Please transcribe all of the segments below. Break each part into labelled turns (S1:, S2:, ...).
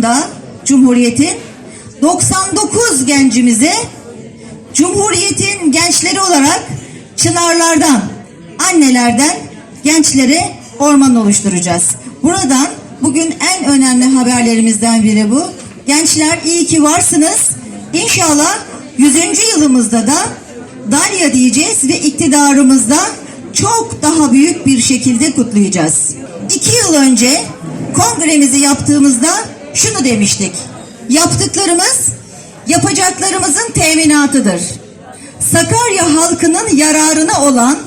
S1: yılında Cumhuriyet'in 99 gencimize Cumhuriyet'in gençleri olarak çınarlardan, annelerden gençlere orman oluşturacağız. Buradan bugün en önemli haberlerimizden biri bu. Gençler iyi ki varsınız. İnşallah 100. yılımızda da Dalya diyeceğiz ve iktidarımızda çok daha büyük bir şekilde kutlayacağız. İki yıl önce kongremizi yaptığımızda şunu demiştik. Yaptıklarımız yapacaklarımızın teminatıdır. Sakarya halkının yararına olan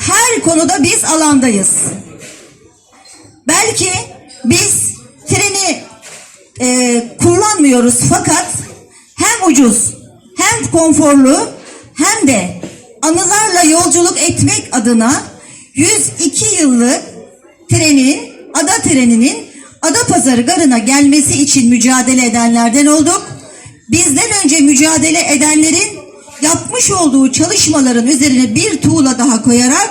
S1: her konuda biz alandayız. Belki biz treni e, kullanmıyoruz fakat hem ucuz hem konforlu hem de anılarla yolculuk etmek adına 102 yıllık trenin, ada treninin Adapazarı garına gelmesi için mücadele edenlerden olduk. Bizden önce mücadele edenlerin yapmış olduğu çalışmaların üzerine bir tuğla daha koyarak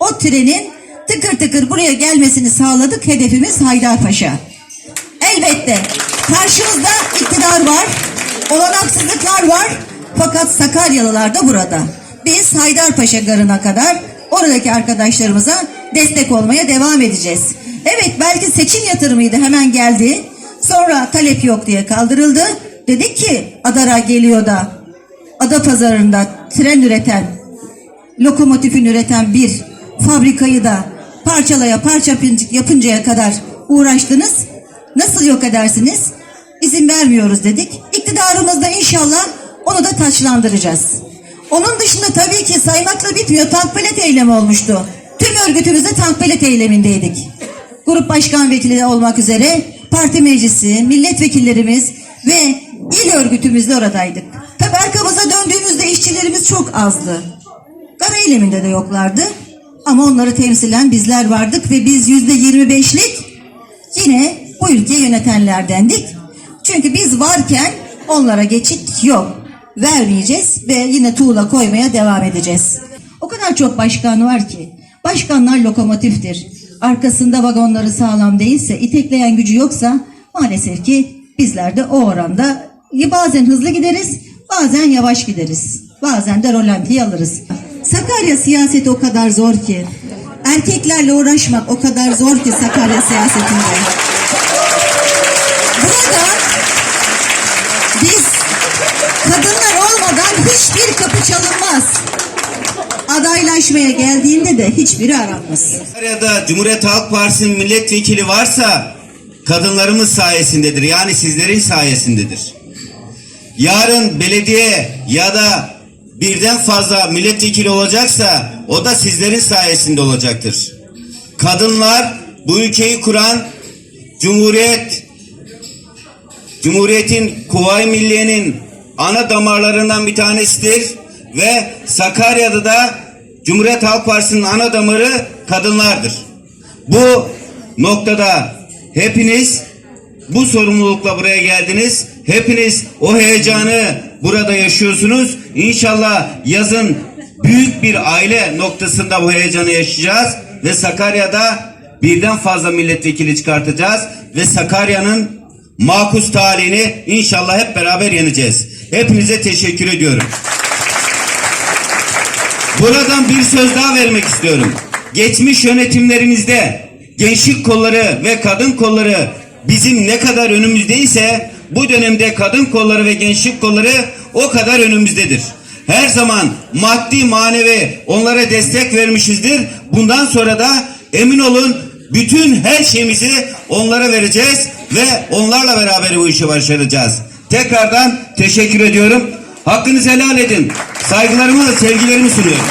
S1: o trenin tıkır tıkır buraya gelmesini sağladık. Hedefimiz Haydarpaşa. Elbette karşımızda iktidar var, olanaksızlıklar var fakat Sakaryalılar da burada. Biz Haydarpaşa garına kadar oradaki arkadaşlarımıza destek olmaya devam edeceğiz. Evet belki seçim yatırımıydı hemen geldi. Sonra talep yok diye kaldırıldı. Dedik ki Adara geliyor da Ada pazarında tren üreten, lokomotifin üreten bir fabrikayı da parçalaya parça yapınca- yapıncaya kadar uğraştınız. Nasıl yok edersiniz? İzin vermiyoruz dedik. İktidarımızda inşallah onu da taçlandıracağız. Onun dışında tabii ki saymakla bitmiyor. Tankpelet eylemi olmuştu. Tüm örgütümüzde tankpelet eylemindeydik. Grup başkan vekili olmak üzere parti meclisi, milletvekillerimiz ve il örgütümüz de oradaydık. Tabii arkamıza döndüğümüzde işçilerimiz çok azdı. Kara eyleminde de yoklardı. Ama onları temsilen bizler vardık ve biz yüzde yirmi beşlik yine bu ülkeyi yönetenlerdendik. Çünkü biz varken onlara geçit yok. Vermeyeceğiz ve yine tuğla koymaya devam edeceğiz. O kadar çok başkan var ki. Başkanlar lokomotiftir. Arkasında vagonları sağlam değilse, itekleyen gücü yoksa maalesef ki bizler de o oranda bazen hızlı gideriz, bazen yavaş gideriz. Bazen de rolantiyi alırız. Sakarya siyaseti o kadar zor ki. Erkeklerle uğraşmak o kadar zor ki Sakarya siyasetinde. Burada biz kadınlar olmadan Adaylaşmaya geldiğinde de hiçbiri aranmaz.
S2: Antalya'da Cumhuriyet Halk Partisi'nin milletvekili varsa kadınlarımız sayesindedir. Yani sizlerin sayesindedir. Yarın belediye ya da birden fazla milletvekili olacaksa o da sizlerin sayesinde olacaktır. Kadınlar bu ülkeyi kuran Cumhuriyet Cumhuriyetin Kuvayi Milliye'nin ana damarlarından bir tanesidir ve Sakarya'da da Cumhuriyet Halk Partisi'nin ana damarı kadınlardır. Bu noktada hepiniz bu sorumlulukla buraya geldiniz. Hepiniz o heyecanı burada yaşıyorsunuz. İnşallah yazın büyük bir aile noktasında bu heyecanı yaşayacağız ve Sakarya'da birden fazla milletvekili çıkartacağız ve Sakarya'nın makus talihini inşallah hep beraber yeneceğiz. Hepinize teşekkür ediyorum. Buradan bir söz daha vermek istiyorum. Geçmiş yönetimlerimizde gençlik kolları ve kadın kolları bizim ne kadar önümüzdeyse bu dönemde kadın kolları ve gençlik kolları o kadar önümüzdedir. Her zaman maddi manevi onlara destek vermişizdir. Bundan sonra da emin olun bütün her şeyimizi onlara vereceğiz ve onlarla beraber bu işi başaracağız. Tekrardan teşekkür ediyorum. Hakkınızı helal edin. Saygılarımı, sevgilerimi sunuyorum.